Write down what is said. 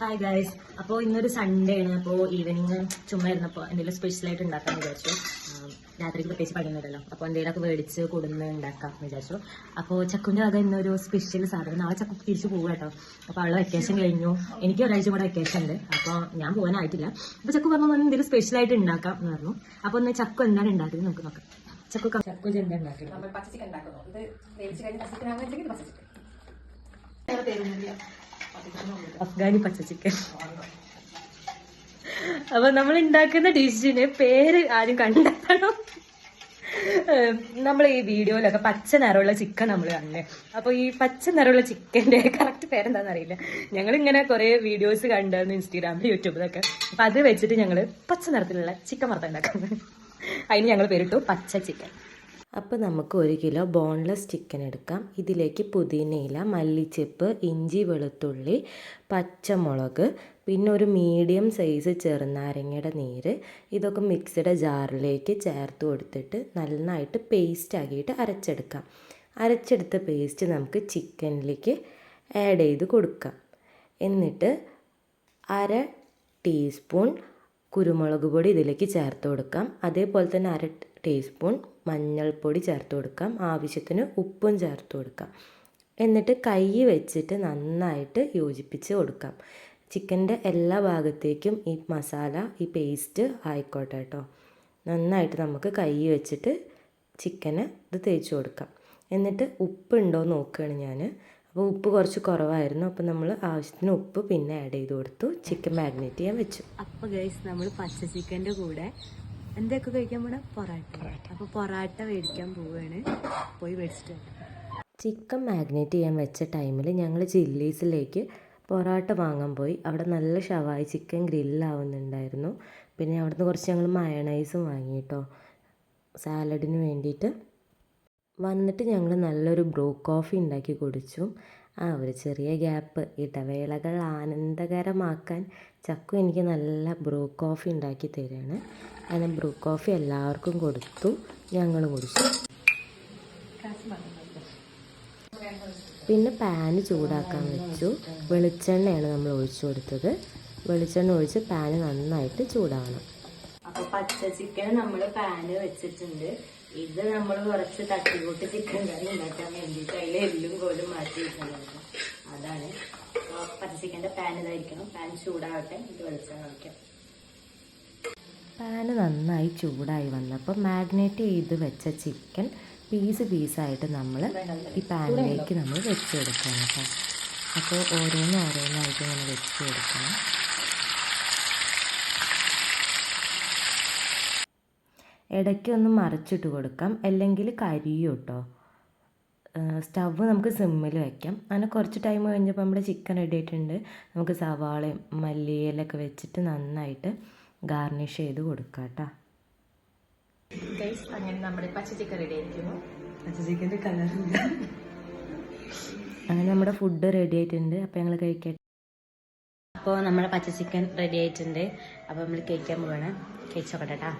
Hi guys അപ്പോൾ ഇന്നൊരു Sunday ആണ്. അപ്പോൾ ഈവനിങ് ചുമ്മാ ഇരുന്നപ്പോൾ എന്തെങ്കിലും സ്പെഷ്യലായിട്ട് ഉണ്ടാക്കാൻ വിചാരിച്ചു. രാത്രിക്ക് പ്രത്യേകിച്ച് പണിയൊന്നുമില്ലല്ലോ. അപ്പോൾ എന്തെങ്കിലുമൊക്കെ മേടിച്ച് കൊടുന്ന് ഉണ്ടാക്കാം എന്ന് വിചാരിച്ചു. അപ്പോൾ ചക്കുന്റെ വക ഇന്നൊരു സ്പെഷ്യൽ സാധനം. നാളെ ചക്കു തിരിച്ച് പോകും കേട്ടോ. അപ്പോൾ അവളെ വെക്കേഷൻ കഴിഞ്ഞു. എനിക്ക് ഒരാഴ്ച കൂടെ വെക്കേഷൻ ഉണ്ട്. അപ്പോൾ ഞാൻ പോകാനായിട്ടില്ല. അപ്പോൾ ചക്കു പറഞ്ഞു "ഒന്ന് എന്തെങ്കിലും സ്പെഷ്യലായിട്ട് ഉണ്ടാക്കാം എന്ന് പറഞ്ഞു. അപ്പോൾ ഒന്ന് ചക്കു എന്താണ് ഉണ്ടാക്കുന്നത് നമുക്ക് നോക്കാം. ചക്കു ചക്കു ഇത് എന്താ ഉണ്ടാക്കുന്നത് അഫ്ഗാനി പച്ച ചിക്കൻ അപ്പൊ നമ്മൾ ഉണ്ടാക്കുന്ന ഡിഷിന് പേര് ആരും കണ്ടെത്തണം. നമ്മൾ ഈ വീഡിയോയിലൊക്കെ പച്ച നിറമുള്ള ചിക്കൻ നമ്മൾ കണ്ടേ. അപ്പൊ ഈ പച്ച നിറമുള്ള ചിക്കന്റെ കറക്റ്റ് പേരെന്താണെന്ന് അറിയില്ല. ഞങ്ങൾ ഇങ്ങനെ കുറെ വീഡിയോസ് കണ്ടായിരുന്നു ഇൻസ്റ്റാഗ്രാമിൽ യൂട്യൂബിലൊക്കെ. അപ്പൊ അത് വെച്ചിട്ട് ഞങ്ങൾ പച്ച നിറത്തിലുള്ള ചിക്കൻ വറുത്ത ഉണ്ടാക്കുന്നത് അതിന് ഞങ്ങൾ പേരിട്ടു പച്ച ചിക്കൻ. അപ്പോൾ നമുക്ക് ഒരു കിലോ ബോൺലെസ് ചിക്കൻ എടുക്കാം. ഇതിലേക്ക് പുതിനയില മല്ലിച്ചെപ്പ് ഇഞ്ചി വെളുത്തുള്ളി പച്ചമുളക് പിന്നെ ഒരു മീഡിയം സൈസ് ചെറുനാരങ്ങയുടെ നീര്. ഇതൊക്കെ മിക്സിയുടെ ജാറിലേക്ക് ചേർത്ത് കൊടുത്തിട്ട് നന്നായിട്ട് പേസ്റ്റ് ആക്കിയിട്ട് അരച്ചെടുക്കാം. അരച്ചെടുത്ത പേസ്റ്റ് നമുക്ക് ചിക്കനിലേക്ക് ആഡ് ചെയ്ത് കൊടുക്കാം. എന്നിട്ട് അര ടീസ്പൂൺ കുരുമുളക് പൊടി ഇതിലേക്ക് ചേർത്ത് കൊടുക്കാം. അതേപോലെ തന്നെ അര ടീസ്പൂൺ മഞ്ഞൾപ്പൊടി ചേർത്ത് കൊടുക്കാം. ആവശ്യത്തിന് ഉപ്പും ചേർത്ത് കൊടുക്കാം. എന്നിട്ട് കൈ വെച്ചിട്ട് നന്നായിട്ട് യോജിപ്പിച്ച് കൊടുക്കാം. ചിക്കന്റെ എല്ലാ ഭാഗത്തേക്കും ഈ മസാല ഈ പേസ്റ്റ് ആയിക്കോട്ടെ കേട്ടോ. നന്നായിട്ട് നമുക്ക് കൈ വെച്ചിട്ട് ചിക്കന് ഇത് തേച്ച് കൊടുക്കാം. എന്നിട്ട് ഉപ്പുണ്ടോ നോക്കുകയാണ് ഞാൻ അപ്പോൾ ഉപ്പ് കുറച്ച് കുറവായിരുന്നു. അപ്പോൾ നമ്മൾ ആവശ്യത്തിന് ഉപ്പ് പിന്നെ ആഡ് ചെയ്ത് കൊടുത്തു. ചിക്കൻ മാഗ്നേറ്റ് ചെയ്യാൻ വെച്ചു. അപ്പോൾ ഗൈസ് നമ്മൾ പച്ച ചിക്കന്റെ കൂടെ എന്തൊക്കെ കഴിക്കാൻ പോണ? പൊറാട്ട. അപ്പോൾ പൊറാട്ട മേടിക്കാൻ പോവുകയാണ് പോയി മേടിച്ചിട്ട് ചിക്കൻ മാഗ്നേറ്റ് ചെയ്യാൻ വെച്ച ടൈമിൽ ഞങ്ങൾ ചില്ലീസിലേക്ക് പൊറോട്ട വാങ്ങാൻ പോയി. അവിടെ നല്ല ഷവായി ചിക്കൻ ഗ്രില്ലാവുന്നുണ്ടായിരുന്നു പിന്നെ അവിടുന്ന് കുറച്ച് ഞങ്ങൾ മയണൈസും വാങ്ങി കേട്ടോ സാലഡിന് വേണ്ടിയിട്ട് വന്നിട്ട് ഞങ്ങൾ നല്ലൊരു ബ്രൂ കോഫി ഉണ്ടാക്കി കുടിച്ചു. ആ ഒരു ചെറിയ ഗ്യാപ്പ്. ഇടവേളകൾ ആനന്ദകരമാക്കാൻ ചക്കു എനിക്ക് നല്ല ബ്രൂ കോഫി ഉണ്ടാക്കി തരികയാണ് അങ്ങനെ ബ്രൂ കോഫി എല്ലാവർക്കും കൊടുത്തു. ഞങ്ങൾ കുടിച്ചു. പിന്നെ പാന് ചൂടാക്കാൻ വെച്ചു. വെളിച്ചെണ്ണയാണ് നമ്മൾ ഒഴിച്ചു കൊടുത്തത്. വെളിച്ചെണ്ണ ഒഴിച്ച് പാന് നന്നായിട്ട് ചൂടാവണം. അപ്പോൾ പച്ച ചിക്കൻ നമ്മൾ പാന് വെച്ചിട്ടുണ്ട്. ഇത് നമ്മൾ കുറച്ച് തട്ടിക്കൂട്ട് ചിക്കൻ കറി ഉണ്ടാക്കാൻ വേണ്ടിയിട്ട് അതിൽ എല്ലും കോലും മാറ്റി വെക്കുന്നത് അതാണ്. അപ്പൊ പച്ച ചിക്കന്റെ പാൻ ഇതായിരിക്കണം. പാൻ ചൂടാവട്ടെ. ഇത് വെളിച്ചെണ്ണ വയ്ക്കാം പാന് നന്നായി ചൂടായി വന്നപ്പോൾ മാഗ്നേറ്റ് ചെയ്ത് വെച്ച ചിക്കൻ പീസ് പീസായിട്ട് നമ്മൾ ഈ പാനിലേക്ക് നമ്മൾ വെച്ച് കൊടുക്കണം കേട്ടോ അപ്പോൾ ഓരോന്ന് ഓരോന്നായിട്ട് നമ്മൾ വെച്ച് കൊടുക്കണം ഇടയ്ക്ക് ഒന്ന് മറിച്ചിട്ട് കൊടുക്കാം. അല്ലെങ്കിൽ കരിയും കേട്ടോ സ്റ്റവ് നമുക്ക് സിമ്മിൽ വയ്ക്കാം അങ്ങനെ കുറച്ച് ടൈം കഴിഞ്ഞപ്പോൾ നമ്മുടെ ചിക്കൻ റെഡി ആയിട്ടുണ്ട്. നമുക്ക് സവാളയും മല്ലിയിലൊക്കെ വെച്ചിട്ട് നന്നായിട്ട് ഗാർണിഷ് ചെയ്ത് കൊടുക്കാം കേട്ടോ അങ്ങനെ നമ്മുടെ പച്ച ചിക്കൻ റെഡി ആയിരിക്കുന്നു. പച്ച ചിക്കന്റെ കളറില്ല അങ്ങനെ നമ്മുടെ ഫുഡ് റെഡി ആയിട്ടുണ്ട്. അപ്പോൾ ഞങ്ങൾ കഴിക്കട്ടെ. അപ്പോൾ നമ്മുടെ പച്ച ചിക്കൻ റെഡി ആയിട്ടുണ്ട്. അപ്പോൾ നമ്മൾ കഴിക്കാൻ പോവാണ്. കഴിച്ചോക്കട്ടെ ട്ടാ.